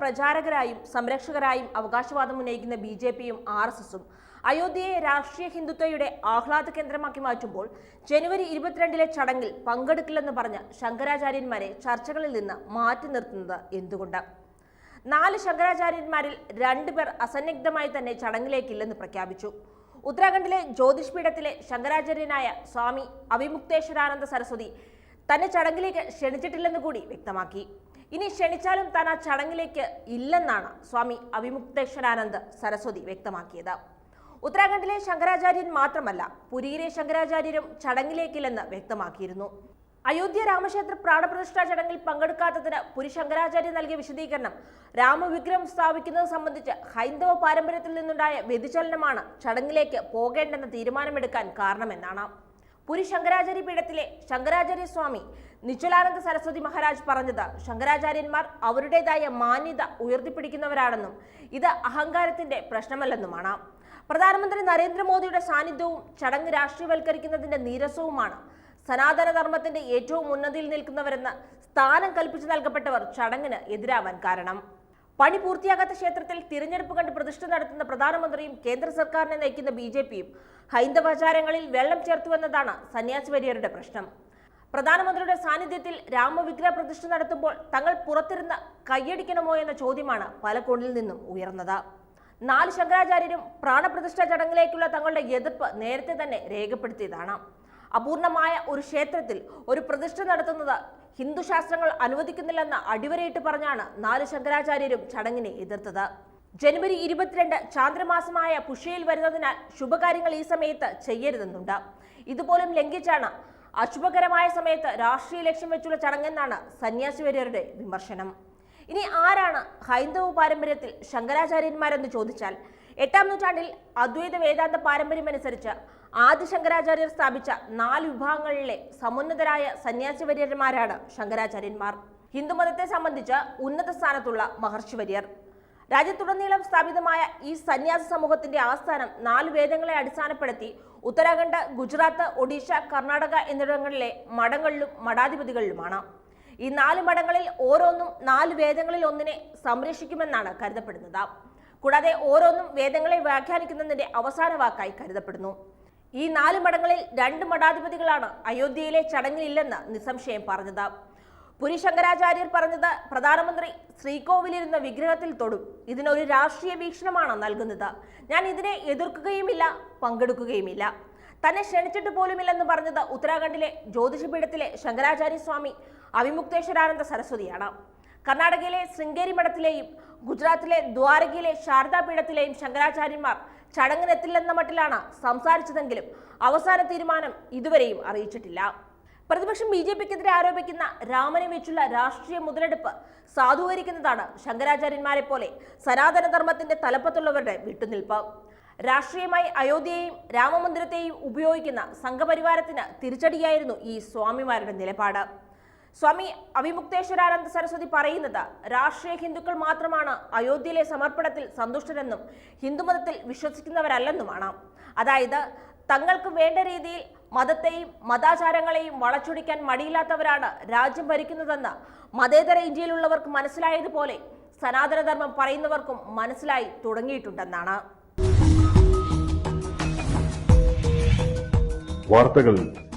പ്രചാരകരായും സംരക്ഷകരായും അവകാശവാദം ഉന്നയിക്കുന്ന ബി ജെ പിയും ആർ എസ് എസും അയോധ്യയെ രാഷ്ട്രീയ ഹിന്ദുത്വയുടെ ആഹ്ലാദ കേന്ദ്രമാക്കി മാറ്റുമ്പോൾ ജനുവരി ഇരുപത്തിരണ്ടിലെ ചടങ്ങിൽ പങ്കെടുക്കില്ലെന്ന് പറഞ്ഞ ശങ്കരാചാര്യന്മാരെ ചർച്ചകളിൽ നിന്ന് മാറ്റി നിർത്തുന്നത് എന്തുകൊണ്ട്? നാല് ശങ്കരാചാര്യന്മാരിൽ രണ്ടുപേർ അസന്നിഗ്ധമായി തന്നെ ചടങ്ങിലേക്കില്ലെന്ന് പ്രഖ്യാപിച്ചു. ഉത്തരാഖണ്ഡിലെ ജ്യോതിഷ് പീഠത്തിലെ ശങ്കരാചാര്യനായ സ്വാമി അവിമുക്തേശ്വരാനന്ദ സരസ്വതി തന്നെ ചടങ്ങിലേക്ക് ക്ഷണിച്ചിട്ടില്ലെന്ന് കൂടി വ്യക്തമാക്കി. ഇനി ക്ഷണിച്ചാലും താൻ ആ ചടങ്ങിലേക്ക് ഇല്ലെന്നാണ് സ്വാമി അവിമുക്തേശ്വരാനന്ദ് സരസ്വതി വ്യക്തമാക്കിയത്. ഉത്തരാഖണ്ഡിലെ ശങ്കരാചാര്യൻ മാത്രമല്ല പുരിയിലെ ശങ്കരാചാര്യരും ചടങ്ങിലേക്കില്ലെന്ന് വ്യക്തമാക്കിയിരുന്നു. അയോധ്യ രാമക്ഷേത്ര പ്രാണപ്രതിഷ്ഠാ ചടങ്ങിൽ പങ്കെടുക്കാത്തതിന് പുരി ശങ്കരാചാര്യൻ നൽകിയ വിശദീകരണം രാമവിഗ്രഹം സ്ഥാപിക്കുന്നത് സംബന്ധിച്ച് ഹൈന്ദവ പാരമ്പര്യത്തിൽ നിന്നുണ്ടായ വ്യതിചലനമാണ് ചടങ്ങിലേക്ക് പോകേണ്ടെന്ന തീരുമാനമെടുക്കാൻ കാരണമെന്നാണ്. പുരി ശങ്കരാചാര്യ പീഠത്തിലെ ശങ്കരാചാര്യ സ്വാമി നിശ്ചലാനന്ദ സരസ്വതി മഹാരാജ് പറഞ്ഞത് ശങ്കരാചാര്യന്മാർ അവരുടേതായ മാന്യത ഉയർത്തിപ്പിടിക്കുന്നവരാണെന്നും ഇത് അഹങ്കാരത്തിന്റെ പ്രശ്നമല്ലെന്നുമാണ്. പ്രധാനമന്ത്രി നരേന്ദ്രമോദിയുടെ സാന്നിധ്യവും ചടങ്ങ് രാഷ്ട്രീയവൽക്കരിക്കുന്നതിന്റെ നീരസവുമാണ്. സനാതനധർമ്മത്തിന്റെ ഏറ്റവും ഉന്നതിയിൽ നിൽക്കുന്നവരെന്ന് സ്ഥാനം കൽപ്പിച്ചു നൽകപ്പെട്ടവർ ചടങ്ങിന് എതിരാവാൻ കാരണം. പണി പൂർത്തിയാകാത്ത ക്ഷേത്രത്തിൽ തിരഞ്ഞെടുപ്പ് കണ്ട് പ്രതിഷ്ഠ നടത്തുന്ന പ്രധാനമന്ത്രിയും കേന്ദ്ര സർക്കാരിനെ നയിക്കുന്ന ബി ജെ പിയും ഹൈന്ദവാചാരങ്ങളിൽ വെള്ളം ചേർത്തുവെന്നതാണ് സന്യാസി വര്യരുടെ പ്രശ്നം. പ്രധാനമന്ത്രിയുടെ സാന്നിധ്യത്തിൽ രാമവിഗ്രഹ പ്രതിഷ്ഠ നടത്തുമ്പോൾ തങ്ങൾ പുറത്തിരുന്ന് കൈയടിക്കണമോ എന്ന ചോദ്യമാണ് പല കോണിൽ നിന്നും ഉയർന്നത്. നാല് ശങ്കരാചാര്യരും പ്രാണപ്രതിഷ്ഠാ ചടങ്ങിലേക്കുള്ള തങ്ങളുടെ എതിർപ്പ് നേരത്തെ തന്നെ രേഖപ്പെടുത്തിയതാണ്. അപൂർണമായ ഒരു ക്ഷേത്രത്തിൽ ഒരു പ്രതിഷ്ഠ നടത്തുന്നത് ഹിന്ദുശാസ്ത്രങ്ങൾ അനുവദിക്കുന്നില്ലെന്ന് അടിവരയിട്ട് പറഞ്ഞാണ് നാല് ശങ്കരാചാര്യരും ചടങ്ങിനെ എതിർത്തത്. ജനുവരി ഇരുപത്തിരണ്ട് ചാന്ദ്രമാസമായ പുഷ്യയിൽ വരുന്നതിനാൽ ശുഭകാര്യങ്ങൾ ഈ സമയത്ത് ചെയ്യരുതെന്നുണ്ട്. ഇതുപോലും ലംഘിച്ചാണ് അശുഭകരമായ സമയത്ത് രാഷ്ട്രീയ ലക്ഷ്യം വെച്ചുള്ള ചടങ്ങെന്നാണ് സന്യാസി വര്യരുടെ വിമർശനം. ഇനി ആരാണ് ഹൈന്ദവ പാരമ്പര്യത്തിൽ ശങ്കരാചാര്യന്മാരെന്ന് ചോദിച്ചാൽ എട്ടാം നൂറ്റാണ്ടിൽ അദ്വൈത വേദാന്ത പാരമ്പര്യമനുസരിച്ച് ആദി ശങ്കരാചാര്യർ സ്ഥാപിച്ച നാല് വിഭാഗങ്ങളിലെ സമുന്നതരായ സന്യാസിവര്യന്മാരാണ് ശങ്കരാചാര്യന്മാർ. ഹിന്ദുമതത്തെ സംബന്ധിച്ച് ഉന്നത സ്ഥാനത്തുള്ള മഹർഷിവര്യർ. രാജ്യത്തുടനീളം സ്ഥാപിതമായ ഈ സന്യാസ സമൂഹത്തിന്റെ ആസ്ഥാനം നാല് വേദങ്ങളെ അടിസ്ഥാനപ്പെടുത്തി ഉത്തരാഖണ്ഡ് ഗുജറാത്ത് ഒഡീഷ കർണാടക എന്നിവിടങ്ങളിലെ മഠങ്ങളിലും മഠാധിപതികളിലുമാണ്. ഈ നാല് മഠങ്ങളിൽ ഓരോന്നും നാല് വേദങ്ങളിൽ ഒന്നിനെ സംരക്ഷിക്കുമെന്നാണ് കരുതപ്പെടുന്നത്. കൂടാതെ ഓരോന്നും വേദങ്ങളെ വ്യാഖ്യാനിക്കുന്നതിന്റെ അവസാന വാക്കായി കരുതപ്പെടുന്നു. ഈ നാല് മഠങ്ങളിൽ രണ്ട് മഠാധിപതികളാണ് അയോധ്യയിലെ ചടങ്ങിലില്ലെന്ന് നിസ്സംശയം പറഞ്ഞത്. പുരി ശങ്കരാചാര്യർ പറഞ്ഞത് പ്രധാനമന്ത്രി ശ്രീകോവിലിരുന്ന വിഗ്രഹത്തിൽ തൊടും. ഇതിനൊരു രാഷ്ട്രീയ വീക്ഷണമാണ് നൽകുന്നത്. ഞാൻ ഇതിനെ എതിർക്കുകയുമില്ല പങ്കെടുക്കുകയുമില്ല. തന്നെ ക്ഷണിച്ചിട്ട് പോലുമില്ലെന്ന് പറഞ്ഞത് ഉത്തരാഖണ്ഡിലെ ജ്യോതിഷപീഠത്തിലെ ശങ്കരാചാര്യ സ്വാമി അവിമുക്തേശ്വരാനന്ദ സരസ്വതിയാണ്. കർണാടകയിലെ ശൃംഗേരി മഠത്തിലെയും ഗുജറാത്തിലെ ദ്വാരകയിലെ ശാരദാപീഠത്തിലെയും ശങ്കരാചാര്യന്മാർ ചടങ്ങിനെത്തില്ലെന്ന മട്ടിലാണ് സംസാരിച്ചതെങ്കിലും അവസാന തീരുമാനം ഇതുവരെയും അറിയിച്ചിട്ടില്ല. പ്രതിപക്ഷം ബി ജെ പിക്കെതിരെ ആരോപിക്കുന്ന രാമനെ വെച്ചുള്ള രാഷ്ട്രീയ മുതലെടുപ്പ് സാധൂകരിക്കുന്നതാണ് ശങ്കരാചാര്യന്മാരെ പോലെ സനാതനധർമ്മത്തിന്റെ തലപ്പത്തുള്ളവരുടെ വിട്ടുനിൽപ്പ്. രാഷ്ട്രീയമായി അയോധ്യയെയും രാമമന്ദിരത്തെയും ഉപയോഗിക്കുന്ന സംഘപരിവാരത്തിന് തിരിച്ചടിയായിരുന്നു ഈ സ്വാമിമാരുടെ നിലപാട്. സ്വാമി അവിമുക്തേശ്വരാനന്ദ സരസ്വതി പറയുന്നത് രാഷ്ട്രീയ ഹിന്ദുക്കൾ മാത്രമാണ് അയോധ്യയിലെ സമർപ്പണത്തിൽ സന്തുഷ്ടരെന്നും ഹിന്ദുമതത്തിൽ വിശ്വസിക്കുന്നവരല്ലെന്നുമാണ്. അതായത് തങ്ങൾക്ക് വേണ്ട രീതിയിൽ മതത്തെയും മതാചാരങ്ങളെയും വളച്ചൊടിക്കാൻ മടിയില്ലാത്തവരാണ് രാജ്യം ഭരിക്കുന്നതെന്ന് മതേതര ഇന്ത്യയിലുള്ളവർക്ക് മനസ്സിലായതുപോലെ സനാതനധർമ്മം പറയുന്നവർക്കും മനസ്സിലായി തുടങ്ങിയിട്ടുണ്ടെന്നാണ്. വാർത്തകൾ